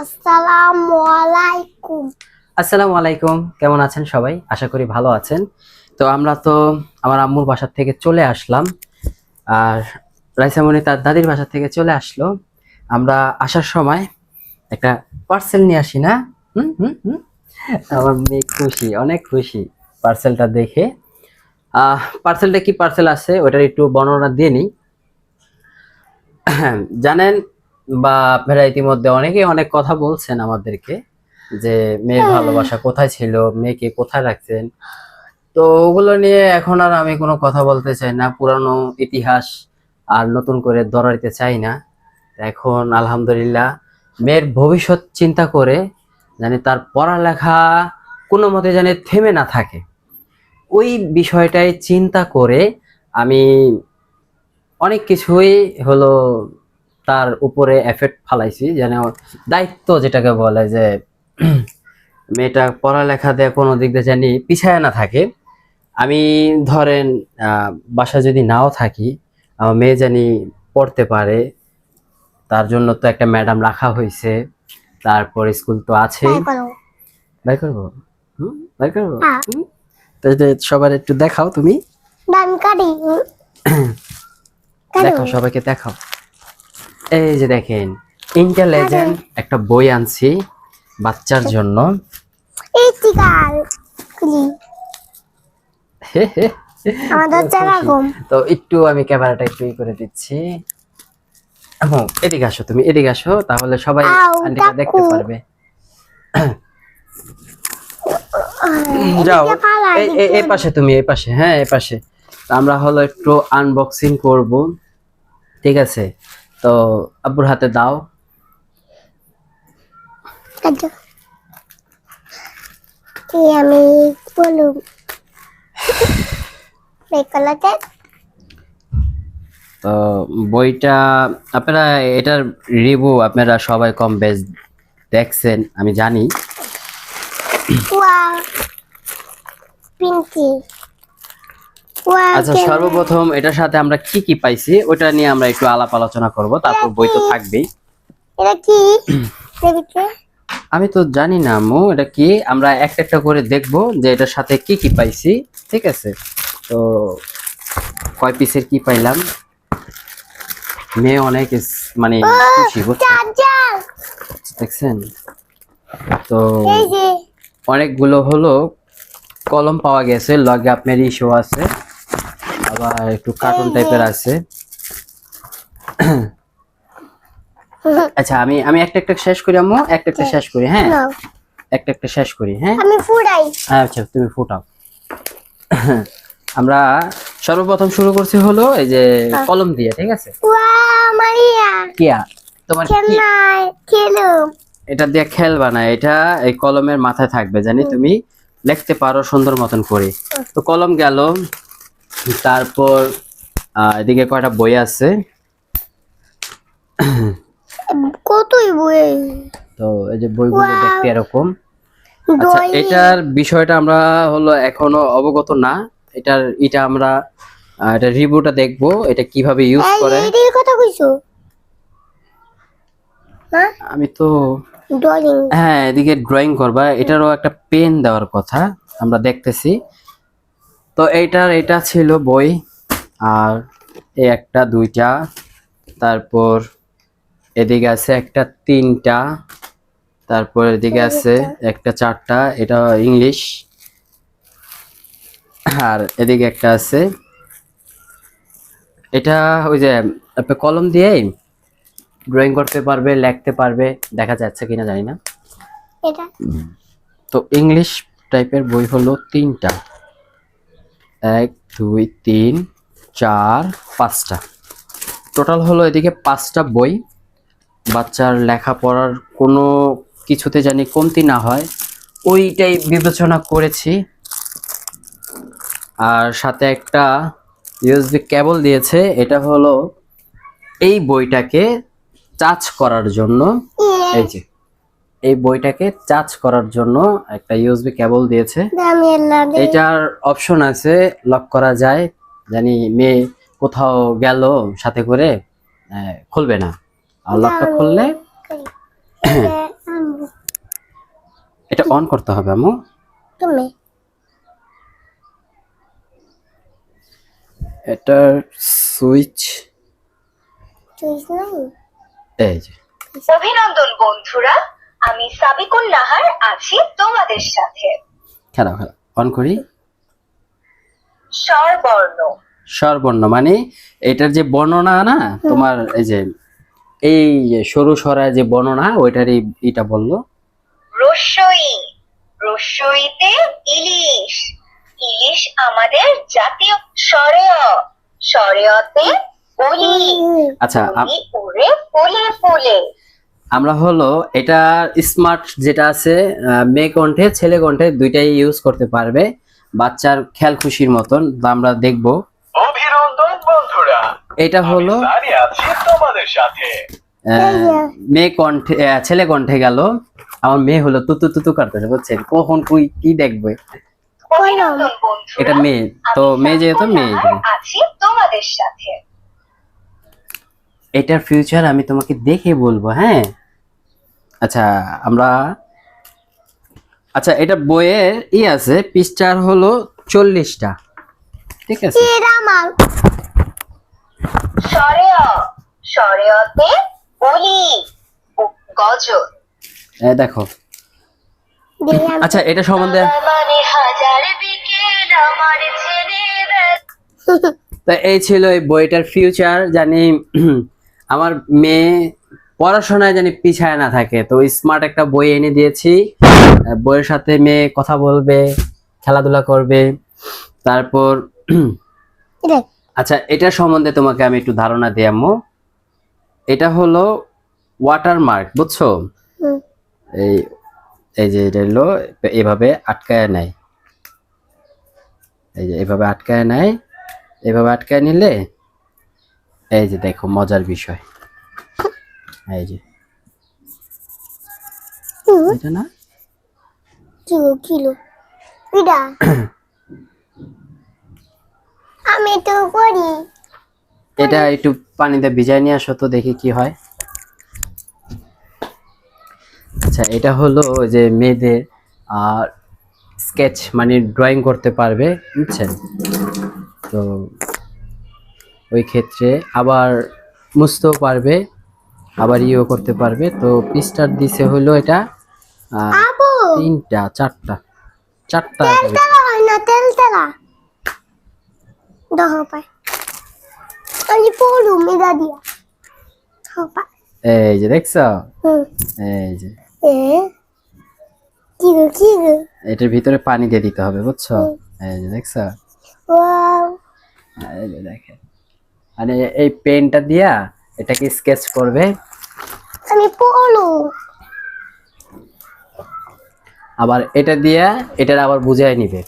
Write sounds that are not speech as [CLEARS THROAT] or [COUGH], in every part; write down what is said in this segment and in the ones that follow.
আসসালামু আলাইকুম। আসসালামু আলাইকুম, কেমন আছেন সবাই? আশা করি ভালো আছেন। তো আমরা তো আমার আম্মুর বাসার থেকে চলে আসলাম, আর রাইসামণি তার দাদির বাসা থেকে চলে আসলো। আমরা আসার সময় একটা পার্সেল নিয়ে আসি না? হুম হুম হুম? আমার মেয়ে খুশি, অনেক খুশি পার্সেলটা দেখে। পার্সেলটা কি পার্সেল আছে? ওটার একটু বর্ণনা দিয়ে নিই। [CLEARS THROAT] জানেন বা আপনারা ইতিমধ্যে অনেকেই অনেক কথা বলছেন আমাদেরকে যে মেয়ের ভালোবাসা কোথায় ছিল মেয়েকে কোথায় রাখছেন? তো ওগুলো নিয়ে এখন আর আমি কোনো কথা বলতে চাই না। পুরানো ইতিহাস আর নতুন করে দরাইতে চাই না। এখন আলহামদুলিল্লাহ মেয়ের ভবিষ্যৎ চিন্তা করে জানি তার পড়ালেখা কোনো মতে জানি থেমে না থাকে। ওই বিষয়টাই চিন্তা করে আমি অনেক কিছুই হলো তার উপরে এফেক্ট ফালাইছি যেন দায়িত্ব যেটাকে বলে যে [CLEARS THROAT] মেয়েটা পড়ালেখা দিয়ে কোনো দিক দিয়ে জানি পিছায় না থাকে। আমি ধরেন বাসায় যদি নাও থাকি আমার মেয়ে জানি পড়তে পারে তার জন্য তো একটা ম্যাডাম রাখা হয়েছে তারপর স্কুল তো আছেই। তাই করো। বাই করব? বাই করব? হ্যাঁ। সবার একটু দেখাও তুমি। [CLEARS THROAT] দেখাও সবাইকে দেখাও। এই যে দেখেন ইন্টেলিজেন্ট একটা বই আনছি বাচ্চার জন্য। তো একটু আমি ক্যামেরাটা একটু করে দিচ্ছি। এদিকে আসো তুমি এদিকে আসো তাহলে সবাই আন্টিকে দেখতে পারবে। যাও। এই- পাশে তুমি এই পাশে হ্যাঁ এই পাশে। তো আমরা হলো একটু আনবক্সিং করব। ঠিক আছে? তো আব্বুর হাতে দাও। আচ্ছা। আমি বলুম তো বইটা আপনারা এটার রিভিউ আপনারা সবাই কম বেশ দেখছেন আমি জানি। আচ্ছা সর্বপ্রথম এটার সাথে আমরা কি কি পাইছি? ওটা নিয়ে আমরা একটু আলাপ আলোচনা করব তারপর বই তো থাকবেই। [CLEARS THROAT] এটা কি? আমি তো জানি না আম্মু এটা কি? আমরা একটা একটা করে দেখব যে এটার সাথে কি কি পাইছি ঠিক আছে? তো কয় পিসের কি পাইলাম? মেয়ে অনেক মানে খুশি দেখছেন? তো অনেকগুলো হলো কলম পাওয়া গেছে লগে আপনার ইস্যু আছে। আবার একটু কার্টুন টাইপের আছে। আচ্ছা আমি আমি একটা একটা শেষ করি আম্মু একটা একটা শেষ করি হ্যাঁ? একটা একটা শেষ করি হ্যাঁ? আমি ফুরাই আচ্ছা তুমি ফুটাও। আমরা সর্বপ্রথম শুরু করছি হলো এই যে কলম দিয়ে ঠিক আছে? ওয়া মারিয়া। কিয়া? তোমার এটা দিয়ে খেলবা না এটা এই কলমের মাথায় থাকবে জানি তুমি লিখতে পারো সুন্দর মতন করে। তো কলম গেল তারপর এদিকে কয়টা বই আছে? কতই বই? তো এই যে বইগুলো দেখতে এরকম। আচ্ছা এটার বিষয়টা আমরা হলো এখনও অবগত না। এটার এটা আমরা এটা রিভিউটা দেখব এটা কীভাবে ইউজ করে। এর কথা কইছো? হ্যাঁ? আমি তো ড্রয়িং হ্যাঁ এদিকে ড্রয়িং করবা। এটারও একটা পেন দেওয়ার কথা আমরা দেখতেছি। তো এইটার এটা ছিল বই আর এই একটা দুইটা তারপর এদিকে আছে একটা তিনটা তারপর এদিকে আছে একটা। চারটা এটা ইংলিশ আর এদিকে একটা আছে এটা ওই যে আপনি কলম দিয়ে ড্রয়িং করতে পারবে লিখতে পারবে দেখা যাচ্ছে কিনা জানি না। তো ইংলিশ টাইপের বই হলো তিনটা। এক, দুই, তিন, চার, পাঁচটা। টোটাল হলো এদিকে পাঁচটা বই। বাচ্চার লেখাপড়ার কোনো কিছুতে জানি কমতি না হয়। ওইটাই বিবেচনা করেছি। আর সাথে একটা ইউএসবি কেবল দিয়েছে। এটা হলো এই বইটাকে চার্জ করার জন্য। এই যে। এই বইটাকে চার্জ করার জন্য একটা ইউএসবি কেবল দিয়েছে। এটার অপশন আছে লক করা যায় জানি মেয়ে কোথাও গেল সাথে করে খুলবে না। আর লকটা খুললে এটা অন করতে হবে আমু তুমি? এটার সুইচ এই যে। অভিনন্দন বন্ধুরা। আমি সাবিকুল নাহার আছি তোমাদের সাথে। খেলা খেলা। অন করি? স্বরবর্ণ। স্বরবর্ণ মানে এটার যে বর্ণনা না তোমার এই যে এই যে সরু সরায় যে বর্ণনা ওইটারই এটা বলল। রস্যই। রস্যইতে ইলিশ। ইলিশ আমাদের জাতীয় সরেয় সরেয়তে বলি আচ্ছা উড়ে ফুলে ফুলে। আমরা হলো এটা স্মার্ট যেটা আছে মেয়ে কণ্ঠে ছেলে কণ্ঠে দুইটাই ইউজ করতে পারবে। বাচ্চার খেয়াল খুশির মতন তা আমরা দেখব। অভিনন্দন বন্ধুরা। এটা হলো তোমাদের সাথে। আহ, মেয়ে কণ্ঠে ছেলে কণ্ঠে গেল। আমার মেয়ে হলো তুতু তুতু করতেছে বুঝছেন? কখন কুই কি দেখবে? এটা মেয়ে। তো মেয়ে যেহেতু মেয়ে এটার ফিউচার আমি তোমাকে দেখে বলব হ্যাঁ? আচ্ছা আমরা আচ্ছা এটা বইয়ের ই আছে পৃষ্ঠার হলো চল্লিশটা। ঠিক আছে। দেখো। আচ্ছা এটা সম্বন্ধে মানে হাজার বিকেল আমার ছেলে [LAUGHS] তা এই ছিল এই বইটার ফিউচার জানি আমার মেয়ে পড়াশোনায় জানি পিছায় না থাকে। তো স্মার্ট একটা বই এনে দিয়েছি। বইয়ের সাথে মেয়ে কথা বলবে খেলাধুলা করবে। তারপর আচ্ছা এটা সম্বন্ধে তোমাকে আমি একটু ধারণা দিই আম্মু। এটা হলো ওয়াটারমার্ক বুঝছ? এই এই যে এটা হলো এভাবে আটকায় নেয়। এই যে এভাবে আটকায় নেয়। এভাবে আটকায় নিলে এই যে দেখো মজার বিষয়। এই যে। হুম, এটা না? Kilo kilo. এটা [COUGHS] আমি তো করি। এটা একটু পানিতে ভিজাই নিয়ে আসো তো দেখি কি হয়। আচ্ছা এটা হলো ওই যে মেয়েদের আর স্কেচ মানে ড্রয়িং করতে পারবে বুঝছেন? তো ওই ক্ষেত্রে আবার মুছতেও পারবে। আবার ইও করতে পারবে। তো পিস্টার দিছে হলো এটা আবু। তিনটা চারটা। চারটা দেখো এই যে দেখছ? এই যে। এ কি গো কি গো? এটার ভিতরে পানি দিয়ে দিতে হবে বুঝছ? এই যে দেখছ? দেখেন। মানে এই পেনটা দিয়া এটাকে স্কেচ করবে। আমি পড়ু। আবার এটা দিয়া এটার আবার বুঝাই নিবে।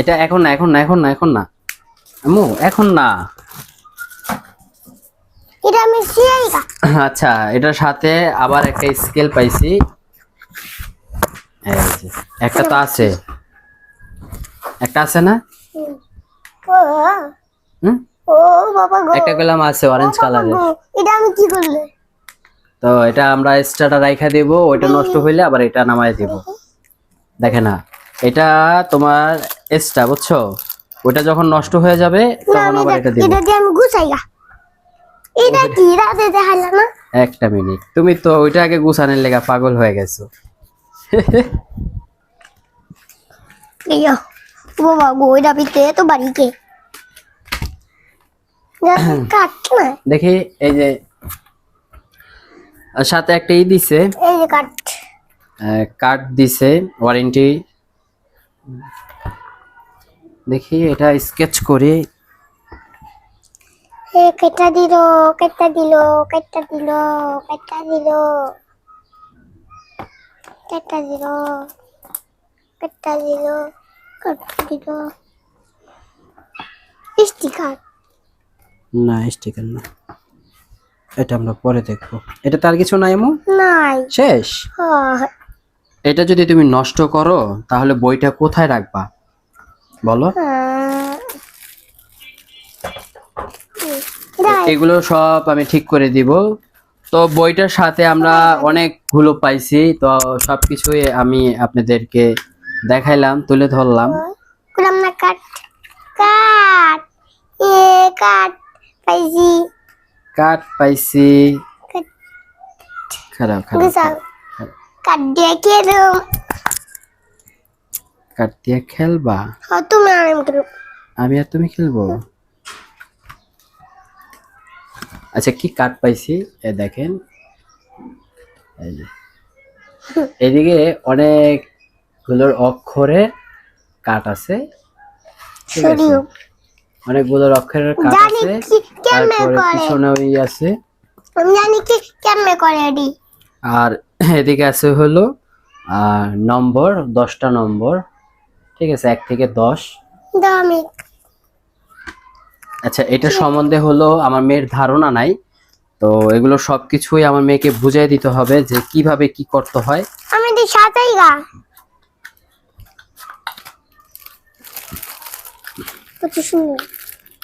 এটা এখন না এখন না এখন না এখন না। আম্মু এখন না। এটা আমি আচ্ছা এটার সাথে আবার একটা স্কেল পাইছি। একটা তো আছে। একটা আছে না? হুম? ও বাবা গো। একটা কলাম আছে অরেঞ্জ কালারের এটা আমি কি করলে? তো এটা আমরা এক্সট্রাটা রাইখা দেব ওইটা নষ্ট হইলে আবার এটা নামাই দেব। দেখে না এটা তোমার এক্সট্রা বুঝছ? ওটা যখন নষ্ট হয়ে যাবে তখন আবার এটা এটা দেব। এটা দিয়ে আমি গুছাই গা এটা কি? রাতে দেখাইলা না? একটা মিনিট। তুমি তো ওইটা আগে গুছানোর লেগা পাগল হয়ে গেছো। ও বাবা গো এটা পিতে তো বাড়ি কে? কাট না দেখি এই যে সাথে একটা ই দিছে। এই যে কাট। কার্ড দিছে ওয়ারেন্টি দেখি এটা স্কেচ করে। কেটা দিল কেটা দিল কেটা দিল কেটা দিল। কেটা দিল কেটা দিল কেটা দিল। স্টিকার। না স্টিকার না। এটা আমরা পরে দেখব। এটা তার কিছু নাই এমন নাই। শেষ? এটা যদি তুমি নষ্ট করো তাহলে বইটা কোথায় রাখবা? বলো। এগুলো সব আমি ঠিক করে দিব। তো বইটার সাথে আমরা অনেকগুলো পাইছি তো সবকিছুই আমি আপনাদেরকে দেখাইলাম তুলে ধরলাম। কাট। কাট। এ কাট। পাইছি। কাঠ পাইছি। কাট খারাপ খারাপ গুছাও। দিয়ে খেলুম কাঠ দিয়ে খেলবা? তুমি আর আমি আর তুমি খেলব? আচ্ছা কি কাঠ পাইছি? এ দেখেন। এই যে। এদিকে অনেকগুলোর অক্ষরে কাঠ আছে। অনেকগুলোর অক্ষরের কাঠ আছে। তারপরে পিছনে ওই আছে। আমি জানি কি কেমনে করে এডি? আর এদিকে আছে হলো আর নম্বর দশটা নম্বর। ঠিক আছে এক থেকে দশ। দাও আচ্ছা এটা সম্বন্ধে হলো আমার মেয়ের ধারণা নাই। তো এগুলো সবকিছুই আমার মেয়েকে বুঝিয়ে দিতে হবে যে কীভাবে কি করতে হয়। আমি দি সাতাই গা।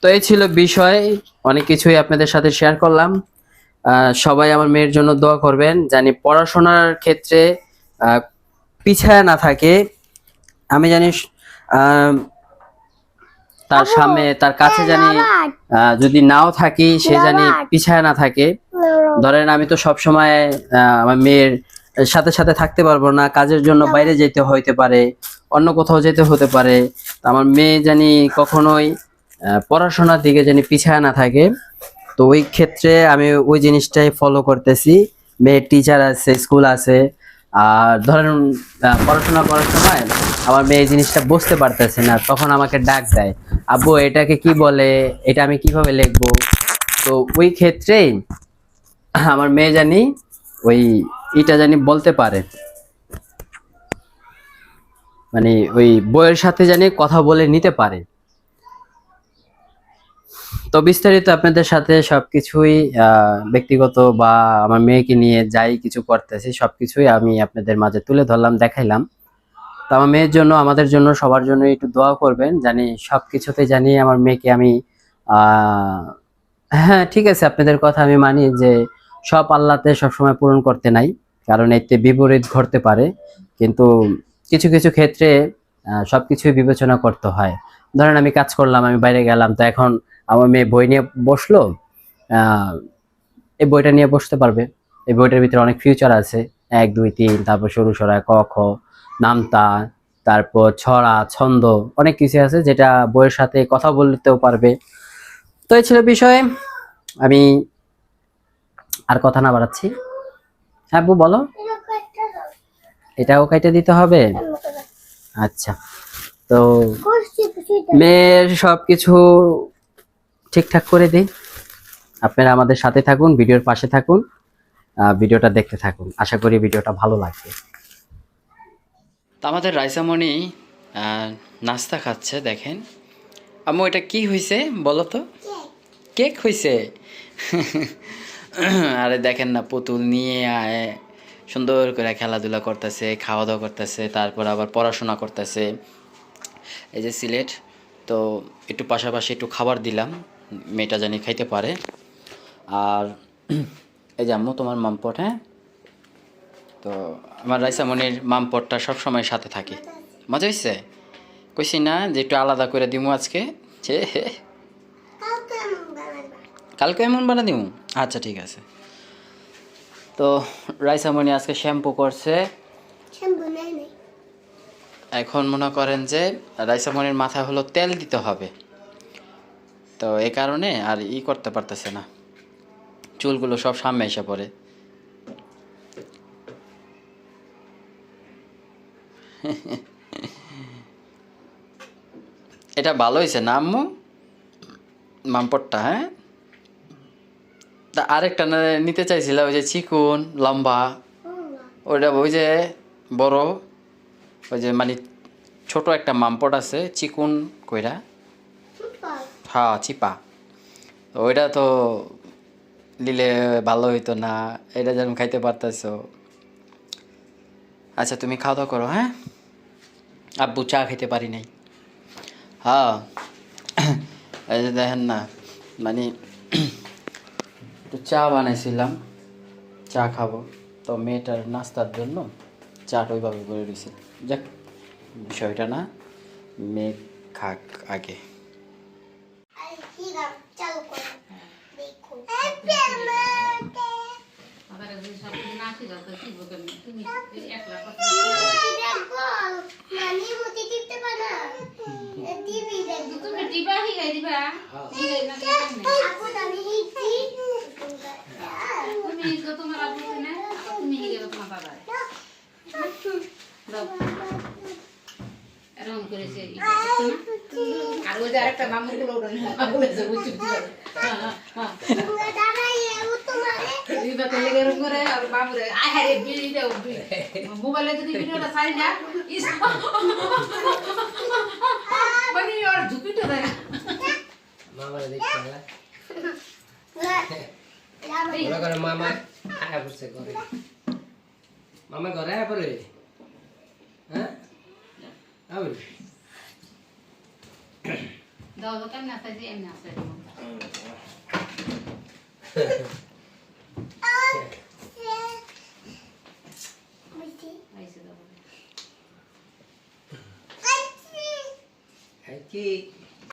তো এই ছিল বিষয়। অনেক কিছুই আপনাদের সাথে শেয়ার করলাম। সবাই আমার মেয়ের জন্য দোয়া করবেন জানি পড়াশোনার ক্ষেত্রে পিছায় না থাকে। আমি জানি তার সামনে তার কাছে জানি যদি নাও থাকি সে জানি। পিছায় না থাকে। ধরেন আমি তো সব সময় আমার মেয়ের সাথে সাথে থাকতে পারব না কাজের জন্য বাইরে যেতে হইতে পারে অন্য কোথাও যেতে হতে পারে। আমার মেয়ে জানি কখনোই পড়াশোনার দিকে যেন পিছায় না থাকে। তো ওই ক্ষেত্রে আমি ওই জিনিসটাই ফলো করতেছি। মেয়ে টিচার আছে স্কুল আছে। আর ধরেন পড়াশোনা করার সময় আমার মেয়ে জিনিসটা বুঝতে পারতেছে না, তখন আমাকে ডাক দেয়, আব্বু, এটাকে কি বলে? এটা আমি কীভাবে লিখব? তো ওই ক্ষেত্রেই আমার মেয়ে জানি ওই এটা জানি বলতে পারে। মানে ওই বইয়ের সাথে জানি কথা বলে নিতে পারে। তো বিস্তারিত আপনাদের সাথে সবকিছুই ব্যক্তিগত বা আমার মেয়েকে নিয়ে যাই কিছু করতেছি সবকিছুই আমি আপনাদের মাঝে তুলে ধরলাম দেখাইলাম। তো আমার মেয়ের জন্য আমাদের জন্য সবার জন্য একটু দোয়া করবেন জানি সবকিছুতে জানি আমার মেয়েকে আমি হ্যাঁ ঠিক আছে আপনাদের কথা আমি মানি যে সব আল্লাহতে সবসময় পূরণ করতে নাই কারণ এতে বিপরীত ঘটতে পারে কিন্তু কিছু কিছু ক্ষেত্রে আহ, সবকিছুই বিবেচনা করতে হয়। ধরেন আমি কাজ করলাম আমি বাইরে গেলাম তো এখন আমার মেয়ে বই নিয়ে বসল এই বইটা নিয়ে বসতে পারবে। এই বইটার ভিতরে অনেক ফিউচার আছে। এক দুই তিন তারপর সরু সরা ক খ নামতা তারপর ছড়া ছন্দ অনেক কিছু আছে যেটা বইয়ের সাথে কথা বলতেও পারবে। তো এই ছিল বিষয়। আমি আর কথা না বাড়াচ্ছি। হ্যাঁ আব্বু বলো। এটাও কাইটে দিতে হবে? আচ্ছা। তো মেয়ের সব কিছু ঠিকঠাক করে দিই আপনারা আমাদের সাথে থাকুন, ভিডিওর পাশে থাকুন ভিডিওটা দেখতে থাকুন। আশা করি ভিডিওটা ভালো লাগবে। তো আমাদের রাইসামণি নাস্তা খাচ্ছে, দেখেন। আম্মু, এটা কি হয়েছে বলো তো? কেক হয়েছে [LAUGHS] আরে দেখেন না, পুতুল নিয়ে আয়, সুন্দর করে খেলাধুলা করতেছে খাওয়া দাওয়া করতেছে, তারপর আবার পড়াশোনা করতেছে। এই যে সিলেট, তো একটু পাশাপাশি একটু খাবার দিলাম। মেয়েটা জানি খাইতে পারে। আর [CLEARS THROAT] এই যে আম্মু তোমার মামপট হ্যাঁ? তো আমার রাইসামণির মামপটটা সবসময় সাথে থাকে। মজা হয়েছে কইছি না যে একটু আলাদা করে দিমু আজকে। ছে কালকে এমন বানা দিমু? আচ্ছা ঠিক আছে। তো রাইসামণি আজকে শ্যাম্পু করছে। এখন মনে করেন যে রাইসামণির মাথায় হলো তেল দিতে হবে। তো এ কারণে আর ই করতে পারতেছে না। চুলগুলো সব সামনে এসে পড়ে। এটা ভালো হয়েছে না, আম্মু? মামপটটা হ্যাঁ? তা আরেকটা নিতে চাইছিলাম ওই যে চিকুন, লম্বা। ওইটা ওই যে বড়, ওই যে মানে ছোট একটা মামপট আছে, চিকুন কইরা। হ্যাঁ চিপা। তো ওইটা তো নিলে ভালো হইতো না, এটা যেন খাইতে পারতেছো। আচ্ছা তুমি খাওয়া দাওয়া করো হ্যাঁ? আব্বু চা খেতে পারি নাই। হ্যাঁ। দেখেন না মানে চা বানাইছিলাম, চা খাব। তো মেয়েটার নাস্তার জন্য চাট ওইভাবে করে দিয়েছে যাক, বিষয়টা না, মেয়ে খাক আগে। চালু করো দেখো। হ্যাপি বার্থডে আমার একদিন সব না ছিল তো কি বলবেন তুমি একলা কথা দেখো নানি মতি টিপতে পারে না। টিভি দেখো। তুমি দিবা হিগাই দিবা? হিগাই না আপু আমি হিচ্ছি তুমি হিগো তোমার আব্বু না? তুমি হিগে তোমার বাবা। দাও। এরকম করেছে? আর ওই যে আরেকটা মামুরগুলো ওটা মামুর বিড়ি দাও মোবাইলে যদি [LAUGHS] ভিডিওটা ছাড়ি না মানে ওর ঝুঁকিটা দেয় [LAUGHS] মামা ঘরে। মামা ঘরে আমি দাও দাও কেমন আছে যে এমনি আছে বুঝছি আইসে দাও কি